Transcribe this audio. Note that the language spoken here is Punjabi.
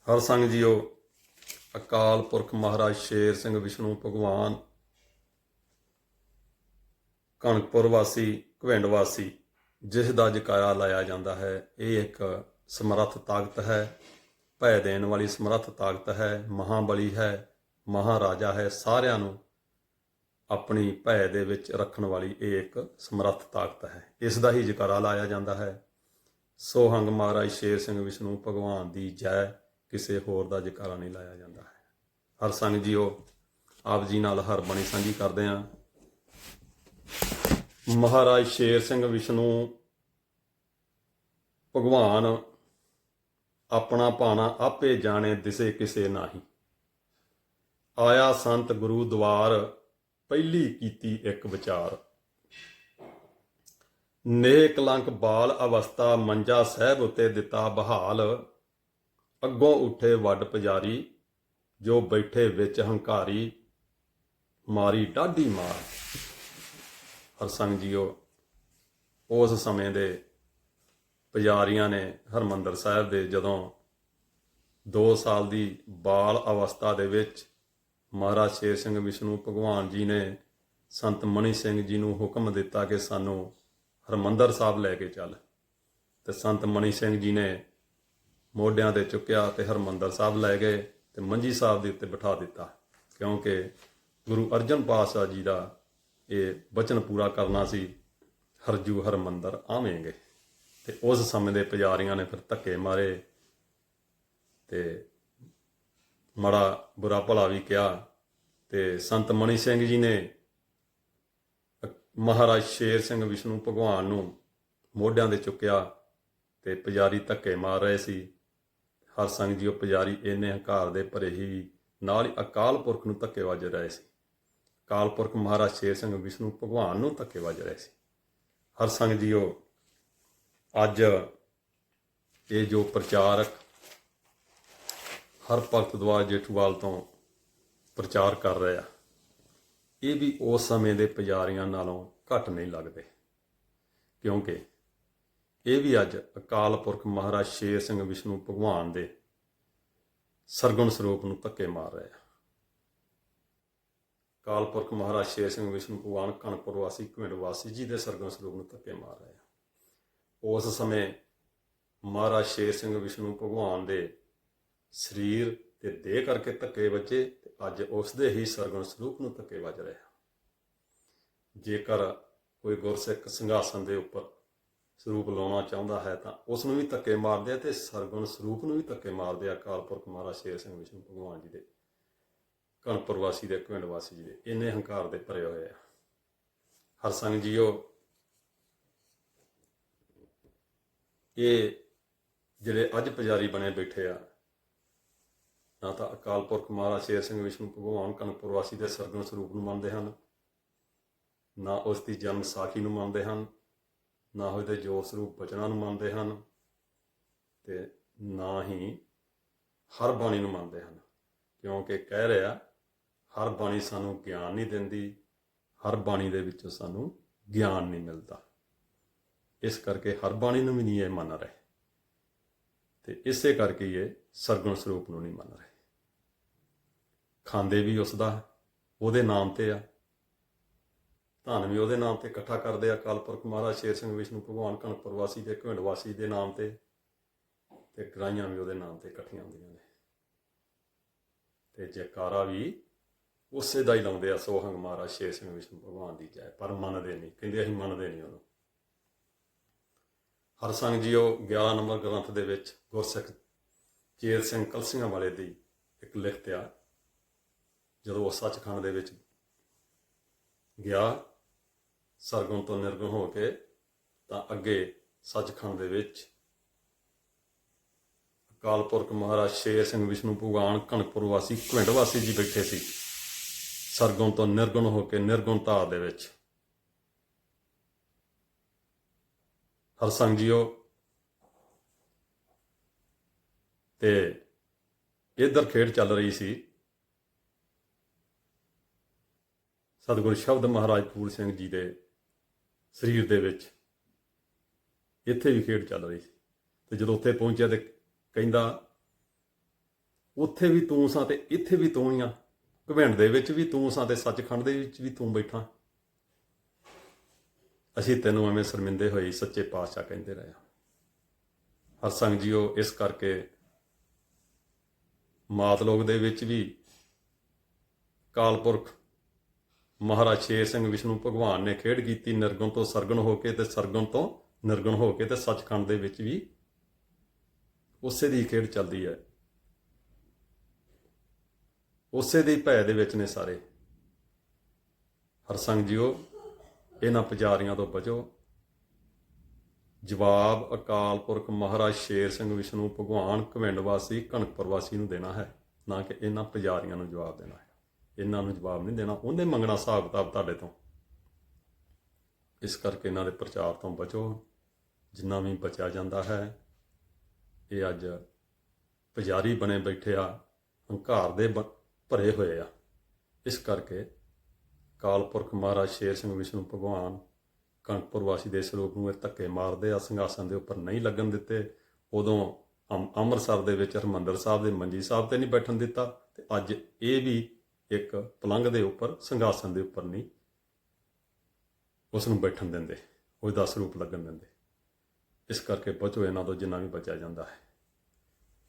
ਹਰ ਸੰਗ ਜੀਓ। ਅਕਾਲ ਪੁਰਖ ਮਹਾਰਾਜ ਸ਼ੇਰ ਸਿੰਘ ਵਿਸ਼ਨੂੰ ਭਗਵਾਨ। ਕਣਕਪੁਰ ਵਾਸੀ, ਘਵਿੰਡ ਵਾਸੀ, ਜਿਸ ਦਾ ਜਕਾਰਾ ਲਾਇਆ ਜਾਂਦਾ ਹੈ, ਇਹ ਇੱਕ ਸਮਰੱਥ ਤਾਕਤ ਹੈ। ਭੈ ਦੇਣ ਵਾਲੀ ਸਮਰੱਥ ਤਾਕਤ ਹੈ, ਮਹਾਬਲੀ ਹੈ, ਮਹਾਰਾਜਾ ਹੈ, ਸਾਰਿਆਂ ਨੂੰ ਆਪਣੀ ਭੈ ਦੇ ਵਿੱਚ ਰੱਖਣ ਵਾਲੀ ਇਹ ਇੱਕ ਸਮਰੱਥ ਤਾਕਤ ਹੈ। ਇਸ ਦਾ ਹੀ ਜਕਾਰਾ ਲਾਇਆ ਜਾਂਦਾ ਹੈ। ਸੋਹੰਗ ਮਹਾਰਾਜ ਸ਼ੇਰ ਸਿੰਘ ਵਿਸ਼ਨੂੰ ਭਗਵਾਨ ਦੀ ਜੈ। ਕਿਸੇ ਹੋਰ ਦਾ ਜਕਾਰਾ ਨਹੀਂ ਲਾਇਆ ਜਾਂਦਾ। ਹੈ ਹਰ ਸੰਗ ਜੀਓ, ਆਪ ਜੀ ਨਾਲ ਹਰ ਬਾਣੀ ਸਾਂਝੀ ਕਰਦੇ ਹਾਂ। ਮਹਾਰਾਜ ਸ਼ੇਰ ਸਿੰਘ ਵਿਸ਼ਨੂੰ, ਭਗਵਾਨ ਆਪਣਾ ਭਾਣਾ ਆਪੇ ਜਾਣੇ ਦਿਸੇ ਕਿਸੇ ਨਾਹੀ। ਆਇਆ ਸੰਤ ਗੁਰੂ ਦਵਾਰ, ਪਹਿਲੀ ਕੀਤੀ ਇੱਕ ਵਿਚਾਰ। ਨੇਕ ਲੰਕ ਬਾਲ ਅਵਸਥਾ ਮੰਜਾ ਸਹਿਬ ਉਤੇ ਦਿੱਤਾ ਬਹਾਲ। ਅੱਗੋਂ ਉੱਠੇ ਵੱਡ ਪੁਜਾਰੀ, ਜੋ ਬੈਠੇ ਵਿੱਚ ਹੰਕਾਰੀ ਮਾਰੀ ਡਾਢੀ ਮਾਰ। ਹਰਸੰਗ ਜੀਓ, ਉਸ ਸਮੇਂ ਦੇ ਪੁਜਾਰੀਆਂ ਨੇ ਹਰਮੰਦਰ ਸਾਹਿਬ ਦੇ ਜਦੋਂ 2 ਸਾਲ ਦੀ ਬਾਲ ਅਵਸਥਾ ਦੇ ਵਿੱਚ ਮਹਾਰਾਜ ਸ਼ੇਰ ਸਿੰਘ ਵਿਸ਼ਨੂੰ ਭਗਵਾਨ ਜੀ ਨੇ ਸੰਤ ਮਣੀ ਸਿੰਘ ਜੀ ਨੂੰ ਹੁਕਮ ਦਿੱਤਾ ਕਿ ਸਾਨੂੰ ਹਰਮੰਦਰ ਸਾਹਿਬ ਲੈ ਕੇ ਚੱਲ। ਤੇ ਸੰਤ ਮਣੀ ਸਿੰਘ ਜੀ ਨੇ ਮੋਢਿਆਂ ਤੇ ਚੁੱਕਿਆ ਤੇ ਹਰਮੰਦਰ ਸਾਹਿਬ ਲੈ ਗਏ ਤੇ ਮੰਜੀ ਸਾਹਿਬ ਦੇ ਉੱਤੇ ਬਿਠਾ ਦਿੱਤਾ। ਕਿਉਂਕਿ ਗੁਰੂ ਅਰਜਨ ਪਾਤਸ਼ਾਹ ਜੀ ਦਾ ਇਹ ਬਚਨ ਪੂਰਾ ਕਰਨਾ ਸੀ, ਹਰਜੂ ਹਰਮੰਦਰ ਆਵੇਂਗੇ। ਤੇ ਉਸ ਸਮੇਂ ਦੇ ਪੁਜਾਰੀਆਂ ਨੇ ਫਿਰ ਧੱਕੇ ਮਾਰੇ ਤੇ ਮੜਾ ਬੁਰਾ ਭਲਾ ਵੀ ਕਿਹਾ ਤੇ ਸੰਤ ਮਣੀ ਸਿੰਘ ਜੀ ਨੇ ਮਹਾਰਾਜ ਸ਼ੇਰ ਸਿੰਘ ਵਿਸ਼ਨੂੰ ਭਗਵਾਨ ਨੂੰ ਮੋਢਿਆਂ ਤੇ ਚੁੱਕਿਆ ਤੇ ਪੁਜਾਰੀ ਧੱਕੇ ਮਾਰ ਰਹੇ ਸੀ। ਹਰ ਸੰਗ ਜੀਓ ਪੁਜਾਰੀ ਇੰਨੇ ਹੰਕਾਰ ਦੇ ਭਰੇ ਹੀ ਨਾਲ ਹੀ ਅਕਾਲ ਪੁਰਖ ਨੂੰ ਧੱਕੇ ਵੱਜ ਰਹੇ ਸੀ। ਅਕਾਲ ਪੁਰਖ ਮਹਾਰਾਜ ਸ਼ੇਰ ਸਿੰਘ ਵਿਸ਼ਨੂੰ ਭਗਵਾਨ ਨੂੰ ਧੱਕੇ ਵੱਜ ਰਹੇ ਸੀ। ਹਰ ਸੰਗ ਜੀਓ, ਅੱਜ ਇਹ ਜੋ ਪ੍ਰਚਾਰਕ ਹਰ ਭਗਤ ਦਵਾਰ ਜੇਠੂਵਾਲ ਤੋਂ ਪ੍ਰਚਾਰ ਕਰ ਰਿਹਾ, ਇਹ ਵੀ ਉਸ ਸਮੇਂ ਦੇ ਪੁਜਾਰੀਆਂ ਨਾਲੋਂ ਘੱਟ ਨਹੀਂ ਲੱਗਦੇ। ਕਿਉਂਕਿ ਇਹ ਵੀ ਅੱਜ ਅਕਾਲ ਪੁਰਖ ਮਹਾਰਾਜ ਸ਼ੇਰ ਸਿੰਘ ਵਿਸ਼ਨੂੰ ਭਗਵਾਨ ਦੇ ਸਰਗੁਣ ਸਰੂਪ ਨੂੰ ਧੱਕੇ ਮਾਰ ਰਹੇ ਆ। ਅਕਾਲ ਪੁਰਖ ਮਹਾਰਾਜ ਸ਼ੇਰ ਸਿੰਘ ਵਿਸ਼ਨੂੰ ਭਗਵਾਨ ਕਣਪੁਰ ਵਾਸੀ ਘੁੰਡ ਵਾਸੀ ਜੀ ਦੇ ਸਰਗੁਣ ਸਰੂਪ ਨੂੰ ਧੱਕੇ ਮਾਰ ਰਹੇ ਆ। ਉਸ ਸਮੇਂ ਮਹਾਰਾਜ ਸ਼ੇਰ ਸਿੰਘ ਵਿਸ਼ਨੂੰ ਭਗਵਾਨ ਦੇ ਸਰੀਰ ਤੇ ਦੇਹ ਕਰਕੇ ਧੱਕੇ ਵੱਜੇ ਤੇ ਅੱਜ ਉਸ ਦੇ ਹੀ ਸਰਗੁਣ ਸਰੂਪ ਨੂੰ ਧੱਕੇ ਵੱਜ ਰਹੇ ਆ। ਜੇਕਰ ਕੋਈ ਗੁਰਸਿੱਖ ਸਿੰਘਾਸਨ ਦੇ ਉੱਪਰ ਸਰੂਪ ਲਾਉਣਾ ਚਾਹੁੰਦਾ ਹੈ ਤਾਂ ਉਸ ਨੂੰ ਵੀ ਧੱਕੇ ਮਾਰਦੇ ਆ ਤੇ ਸਰਗੁਣ ਸਰੂਪ ਨੂੰ ਵੀ ਧੱਕੇ ਮਾਰਦੇ ਆ ਅਕਾਲ ਪੁਰਖ ਮਹਾਰਾਜ ਸ਼ੇਰ ਸਿੰਘ ਵਿਸ਼ਨੂੰ ਭਗਵਾਨ ਜੀ ਦੇ ਕਣਪੁਰ ਵਾਸੀ ਦੇ, ਪਿੰਡ ਵਾਸੀ ਜੀ ਦੇ, ਇੰਨੇ ਹੰਕਾਰ ਦੇ ਭਰੇ ਹੋਏ ਆ। ਹਰ ਸੰਗ ਜੀਓ, ਇਹ ਜਿਹੜੇ ਅੱਜ ਪੁਜਾਰੀ ਬਣੇ ਬੈਠੇ ਆ, ਨਾ ਤਾਂ ਅਕਾਲ ਪੁਰਖ ਮਹਾਰਾਜ ਸ਼ੇਰ ਸਿੰਘ ਵਿਸ਼ਨੂੰ ਭਗਵਾਨ ਕਣਪੁਰ ਵਾਸੀ ਦੇ ਸਰਗੁਣ ਸਰੂਪ ਨੂੰ ਮੰਨਦੇ ਹਨ, ਨਾ ਉਸ ਦੀ ਜਨਮ ਸਾਖੀ ਨੂੰ ਮੰਨਦੇ ਹਨ ਨਾ ਉਹਦੇ ਜੋਤ ਸਰੂਪ ਬਚਨਾਂ ਨੂੰ ਮੰਨਦੇ ਹਨ ਤੇ ਨਾ ਹੀ ਹਰ ਬਾਣੀ ਨੂੰ ਮੰਨਦੇ ਹਨ। ਕਿਉਂਕਿ ਕਹਿ ਰਿਹਾ, ਹਰ ਬਾਣੀ ਸਾਨੂੰ ਗਿਆਨ ਨਹੀਂ ਦਿੰਦੀ, ਹਰ ਬਾਣੀ ਦੇ ਵਿੱਚੋਂ ਸਾਨੂੰ ਗਿਆਨ ਨਹੀਂ ਮਿਲਦਾ। ਇਸ ਕਰਕੇ ਹਰ ਬਾਣੀ ਨੂੰ ਵੀ ਨਹੀਂ ਇਹ ਮੰਨ ਰਹੇ। ਤੇ ਇਸੇ ਕਰਕੇ ਇਹ ਸਰਗੁਣ ਸਰੂਪ ਨੂੰ ਨਹੀਂ ਮੰਨ ਰਹੇ। ਖਾਂਦੇ ਵੀ ਉਸ ਦਾ ਉਹਦੇ ਨਾਮ ਤੇ ਆ। ਧਨ ਵੀ ਉਹਦੇ ਨਾਮ ਤੇ ਇਕੱਠਾ ਕਰਦੇ ਆ ਅਕਾਲ ਮਹਾਰਾਜ ਸ਼ੇਰ ਸਿੰਘ ਵਿਸ਼ਨੂੰ ਭਗਵਾਨ ਕਣਪੁਰ ਵਾਸੀ ਤੇ ਘਿੰਡ ਵਾਸੀ ਦੇ ਨਾਮ ਤੇ ਤੇ ਗਰਾਈਆਂ ਵੀ ਉਹਦੇ ਨਾਮ ਤੇ ਇਕੱਠੀਆਂ ਹੁੰਦੀਆਂ ਨੇ। ਤੇ ਜੈਕਾਰਾ ਵੀ ਉਸੇ ਦਾ ਹੀ ਲਾਉਂਦੇ ਆ ਸੋਹੰਗ ਮਹਾਰਾਜ ਸ਼ੇਰ ਸਿੰਘ ਵਿਸ਼ਨੂੰ ਭਗਵਾਨ ਦੀ ਜੈ, ਪਰ ਮੰਨਦੇ ਨਹੀਂ, ਕਹਿੰਦੇ ਅਸੀਂ ਮੰਨਦੇ ਨਹੀਂ ਉਹਨੂੰ। ਹਰ ਜੀ ਉਹ 11 ਨੰਬਰ ਗ੍ਰੰਥ ਦੇ ਵਿੱਚ ਗੁਰਸਿੱਖ ਚੇਰ ਸਿੰਘ ਕਲਸੀਆਂ ਵਾਲੇ ਦੀ ਇੱਕ ਲਿਖਤ ਆ, ਜਦੋਂ ਉਹ ਸੱਚਖੰਡ ਦੇ ਵਿੱਚ ਗਿਆ ਸਰਗੁਣ ਤੋਂ ਨਿਰਗੁਣ ਹੋ ਕੇ ਤਾਂ ਅੱਗੇ ਸੱਚਖੰਡ ਦੇ ਵਿੱਚ ਅਕਾਲ ਪੁਰਖ ਮਹਾਰਾਜ ਸ਼ੇਰ ਸਿੰਘ ਵਿਸ਼ਨੂੰ ਭਗਵਾਨ ਕਣਕਪੁਰ ਵਾਸੀ ਘਵਿੰਡ ਵਾਸੀ ਜੀ ਬੈਠੇ ਸੀ। ਸਰਗੁਣ ਤੋਂ ਨਿਰਗੁਣ ਹੋ ਕੇ ਨਿਰਗੁਣ ਧਾਰ ਦੇ ਵਿੱਚ। ਹਰ ਸੰਗ ਜੀਓ। ਤੇ ਇਧਰ ਖੇਡ ਚੱਲ ਰਹੀ ਸੀ। ਸਤਿਗੁਰ ਸ਼ਬਦ ਮਹਾਰਾਜ ਪੂਰ ਸਿੰਘ ਜੀ ਦੇ ਸਰੀਰ ਦੇ ਵਿੱਚ। ਇੱਥੇ ਵੀ ਖੇਡ ਚੱਲ ਰਹੀ ਸੀ। ਤੇ ਜਦੋਂ ਉੱਥੇ ਪਹੁੰਚਿਆ ਤੇ ਕਹਿੰਦਾ, ਉੱਥੇ ਵੀ ਤੂੰ ਸਾਂ ਤੇ ਇੱਥੇ ਵੀ ਤੂੰ ਹੀ ਆ। ਘਵਿੰਡ ਦੇ ਵਿੱਚ ਵੀ ਤੂੰ ਸਾਂ ਤੇ ਸੱਚਖੰਡ ਦੇ ਵਿੱਚ ਵੀ ਤੂੰ ਬੈਠਾ। ਅਸੀਂ ਤੈਨੂੰ ਐਵੇਂ ਸ਼ਰਮਿੰਦੇ ਹੋਏ ਸੱਚੇ ਪਾਤਸ਼ਾਹ ਕਹਿੰਦੇ ਰਹੇ ਹਾਂ। ਹਰ ਸੰਗ ਜੀਓ, ਇਸ ਕਰਕੇ ਮਾਤ ਲੋਕ ਦੇ ਵਿੱਚ ਵੀ ਕਾਲਪੁਰਖ ਮਹਾਰਾਜ ਸ਼ੇਰ ਸਿੰਘ ਵਿਸ਼ਨੂੰ ਭਗਵਾਨ ਨੇ ਖੇਡ ਕੀਤੀ ਨਿਰਗੁਣ ਤੋਂ ਸਰਗੁਣ ਹੋ ਕੇ ਤੇ ਸਰਗੁਣ ਤੋਂ ਨਿਰਗੁਣ ਹੋ ਕੇ ਤੇ ਸੱਚਖੰਡ ਦੇ ਵਿੱਚ ਵੀ ਉਸੇ ਦੀ ਖੇਡ ਚੱਲਦੀ ਹੈ। ਉਸੇ ਦੇ ਭੈ ਦੇ ਵਿੱਚ ਨੇ ਸਾਰੇ। ਹਰਸੰਗ ਜੀਓ, ਇਹਨਾਂ ਪੁਜਾਰੀਆਂ ਤੋਂ ਬਚੋ। ਜਵਾਬ ਅਕਾਲ ਪੁਰਖ ਮਹਾਰਾਜ ਸ਼ੇਰ ਸਿੰਘ ਵਿਸ਼ਨੂੰ ਭਗਵਾਨ ਘਵਿੰਡ ਵਾਸੀ ਕਣਕਪੁਰ ਵਾਸੀ ਨੂੰ ਦੇਣਾ ਹੈ, ਨਾ ਕਿ ਇਹਨਾਂ ਪੁਜਾਰੀਆਂ ਨੂੰ ਜਵਾਬ ਦੇਣਾ ਹੈ। ਇਹਨਾਂ ਨੂੰ ਜਵਾਬ ਨਹੀਂ ਦੇਣਾ। ਉਹਨੇ ਮੰਗਣਾ ਹਿਸਾਬ ਕਿਤਾਬ ਤੁਹਾਡੇ ਤੋਂ। ਇਸ ਕਰਕੇ ਇਹਨਾਂ ਦੇ ਪ੍ਰਚਾਰ ਤੋਂ ਬਚੋ। ਜਿੰਨਾ ਵੀ ਬਚਿਆ ਜਾਂਦਾ ਹੈ, ਇਹ ਅੱਜ ਪੁਜਾਰੀ ਬਣੇ ਬੈਠੇ ਆ, ਹੰਕਾਰ ਦੇ ਬ- ਭਰੇ ਹੋਏ ਆ। ਇਸ ਕਰਕੇ ਕਾਲਪੁਰਖ ਮਹਾਰਾਜ ਸ਼ੇਰ ਸਿੰਘ ਵਿਸ਼ਨੂੰ ਭਗਵਾਨ ਕਣਕਪੁਰ ਵਾਸੀ ਦੇ ਸਰੂਪ ਨੂੰ ਇਹ ਧੱਕੇ ਮਾਰਦੇ ਆ, ਸਿੰਘਾਸਨ ਦੇ ਉੱਪਰ ਨਹੀਂ ਲੱਗਣ ਦਿੱਤੇ। ਉਦੋਂ ਅੰਮ- ਅੰਮ੍ਰਿਤਸਰ ਦੇ ਵਿੱਚ ਹਰਮੰਦਰ ਸਾਹਿਬ ਦੇ ਮੰਜੀ ਸਾਹਿਬ ਤੇ ਨਹੀਂ ਬੈਠਣ ਦਿੱਤਾ। ਤੇ ਅੱਜ ਇਹ ਵੀ ਇੱਕ ਪਲੰਘ ਦੇ ਉੱਪਰ, ਸਿੰਘਾਸਨ ਦੇ ਉੱਪਰ ਨਹੀਂ। ਉਸ ਨੂੰ ਬੈਠਣ ਦਿੰਦੇ ਉਹਦਾ ਸਰੂਪ ਲੱਗਣ ਦਿੰਦੇ। ਇਸ ਕਰਕੇ ਬਚੋ ਇਹਨਾਂ ਤੋਂ ਜਿੰਨਾ ਵੀ ਬਚਿਆ ਜਾਂਦਾ ਹੈ।